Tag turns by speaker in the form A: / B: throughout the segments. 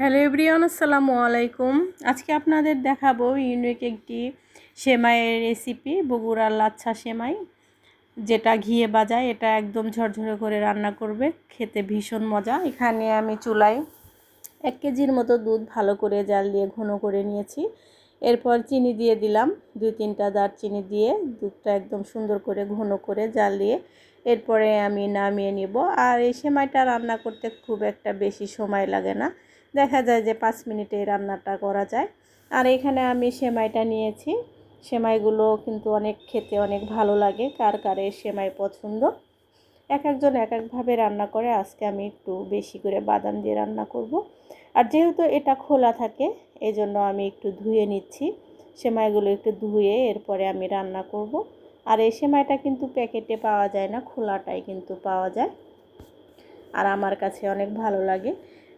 A: Hello everyone, আসসালামু আলাইকুম। আজকে আপনাদের দেখাবো ইউনিক একটি সেমাইয়ের রেসিপি বগুড়ার লাচ্ছা সেমাই, যেটা ঘিয়ে বাজায়। এটা একদম ঝরঝরে করে রান্না করবে, খেতে ভীষণ মজা। এখানে আমি চুলায় এক কেজির মতো দুধ ভালো করে জাল দিয়ে ঘন করে নিয়েছি। এরপর চিনি দিয়ে দিলাম, দুই তিনটা দারচিনি দিয়ে দুধটা একদম সুন্দর করে ঘন করে জাল দিয়ে এরপরে আমি নামিয়ে নিব। আর এই সেমাইটা রান্না করতে খুব একটা বেশি সময় লাগে না। দেখা যায় যে পাঁচ মিনিটে রান্নাটা করা যায়। আর এখানে আমি সেমাইটা নিয়েছি। সেমাইগুলো কিন্তু অনেক খেতে অনেক ভালো লাগে, কার কারে সেমাই পছন্দ। এক একজন এক একভাবে রান্না করে, আজকে আমি একটু বেশি করে বাদাম দিয়ে রান্না করব। আর যেহেতু এটা খোলা থাকে এই জন্য আমি একটু ধুয়ে নিচ্ছি। সেমাইগুলো একটু ধুয়ে এরপরে আমি রান্না করব। আর এই সেমাইটা কিন্তু প্যাকেটে পাওয়া যায় না, খোলাটাই কিন্তু পাওয়া যায়। আর আমার কাছে অনেক ভালো লাগে।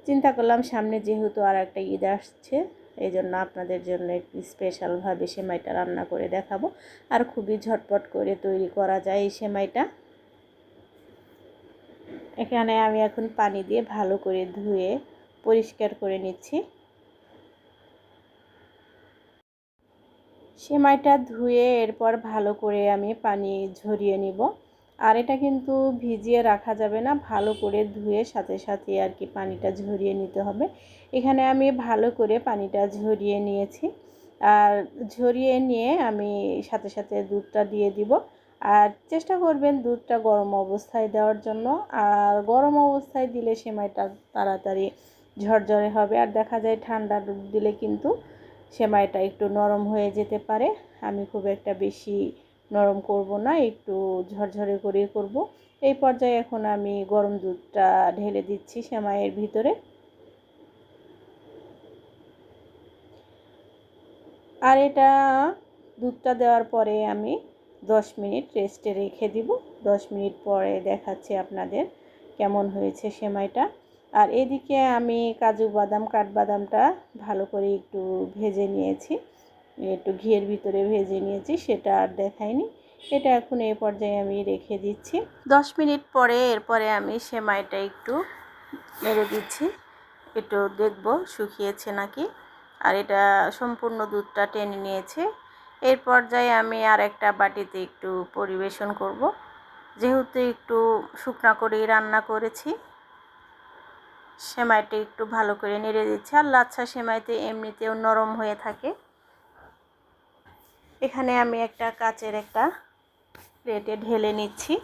A: চিন্তা করলাম সামনে যেহেতু আর একটা ঈদ আসছে এই জন্য আপনাদের জন্য একটু স্পেশালভাবে সেমাইটা রান্না করে দেখাবো। আর খুবই ঝটপট করে তৈরি করা যায় এই সেমাইটা। এখানে আমি এখন পানি দিয়ে ভালো করে ধুয়ে পরিষ্কার করে নিচ্ছি। সেমাইটা ধুয়ে এরপর ভালো করে আমি পানি ঝরিয়ে নিব। আর এটা কিন্তু ভিজিয়ে রাখা যাবে না, ভালো করে ধুয়ে সাথে সাথে আর কি পানিটা ঝরিয়ে নিতে হবে। এখানে আমি ভালো করে পানিটা ঝরিয়ে নিয়েছি। আর ঝরিয়ে নিয়ে আমি সাথে সাথে দুধটা দিয়ে দিব। আর চেষ্টা করবেন দুধটা গরম অবস্থায় দেওয়ার জন্য। আর গরম অবস্থায় দিলে সেমাইটা তাড়াতাড়ি ঝরঝরে হবে। আর দেখা যায় ঠান্ডা দুধ দিলে কিন্তু সেমাইটা একটু নরম হয়ে যেতে পারে। আমি খুব একটা বেশি নরম করব না, একটু ঝরঝরে করে করব। এই পর্যায়ে এখন আমি গরম দুধটা ঢেলে দিচ্ছি সেমাইয়ের ভিতরে। আর এটা দুধটা দেওয়ার পরে আমি দশ মিনিট রেস্টে রেখে দিব। দশ মিনিট পরে দেখাচ্ছি আপনাদের কেমন হয়েছে সেমাইটা। আর এদিকে আমি কাজু বাদাম, কাঠবাদামটা ভালো করে একটু ভেজে নিয়েছি। একটু ঘিয়ের ভিতরে ভেজে নিয়েছি, সেটা আর দেখাইনি। এটা এখন এই পর্যায়ে আমি রেখে দিচ্ছি। দশ মিনিট পরে এরপরে আমি সেমাইটা একটু নেড়ে দিচ্ছি। একটু দেখব শুকিয়েছে নাকি। আর এটা সম্পূর্ণ দুধটা টেনে নিয়েছে। এর পর্যায়ে আমি আর একটা বাটিতে একটু পরিবেশন করব। যেহেতু একটু শুকনা করেই রান্না করেছি, সেমাইটা একটু ভালো করে নেড়ে দিচ্ছি। আর লাচ্ছা সেমাইতে এমনিতেও নরম হয়ে থাকে। এখানে আমি একটা কাচের একটা প্লেটে ঢেলে নিচ্ছি।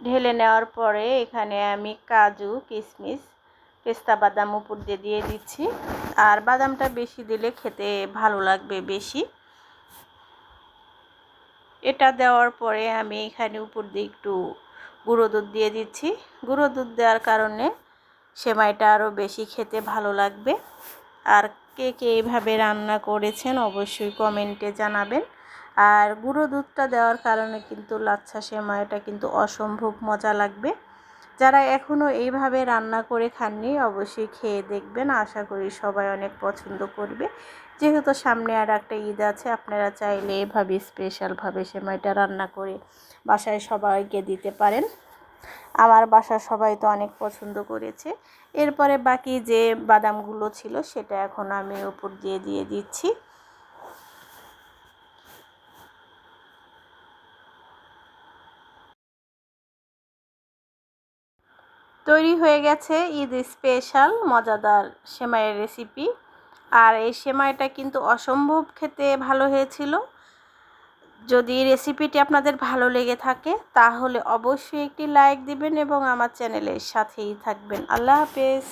A: ঢেলে নেওয়ার পরে এখানে আমি কাজু কিশমিশ পেস্তা, বাদাম উপর দিয়ে দিয়ে দিচ্ছি। আর বাদামটা বেশি দিলে খেতে ভালো লাগবে বেশি। এটা দেওয়ার পরে আমি এখানে উপর দিয়ে একটু গুঁড়ো দুধ দিয়ে দিচ্ছি। গুঁড়ো দুধ দেওয়ার কারণে সেমাইটা আরও বেশি খেতে ভালো লাগবে। আর কে কে এইভাবে রান্না করেছেন অবশ্যই কমেন্টে জানাবেন। আর গুঁড়ো দুধটা দেওয়ার কারণে কিন্তু লাচ্ছা সেমাইটা কিন্তু অসম্ভব মজা লাগবে। যারা এখনও এইভাবে রান্না করে খাননি, অবশ্যই খেয়ে দেখবেন। আশা করি সবাই অনেক পছন্দ করবে। যেহেতু সামনে আর একটা ঈদ আছে, আপনারা চাইলে এভাবে স্পেশালভাবে সেমাইটা রান্না করে বাসায় সবাইকে দিতে পারেন। আমার বাসার সবাই তো অনেক পছন্দ করেছে। এরপরে বাকি যে বাদামগুলো ছিল সেটা এখন আমি উপর দিয়ে দিয়ে দিচ্ছি। তৈরি হয়ে গেছে ঈদ স্পেশাল, মজাদার সেমাইয়ের রেসিপি আর এই সেমাইটা কিন্তু অসম্ভব খেতে ভালো হয়েছিল। যদি রেসিপিটি আপনাদের ভালো লেগে থাকে, তাহলে অবশ্যই একটি লাইক দিবেন এবং আমার চ্যানেলের সাথেই থাকবেন। আল্লাহ হাফেজ।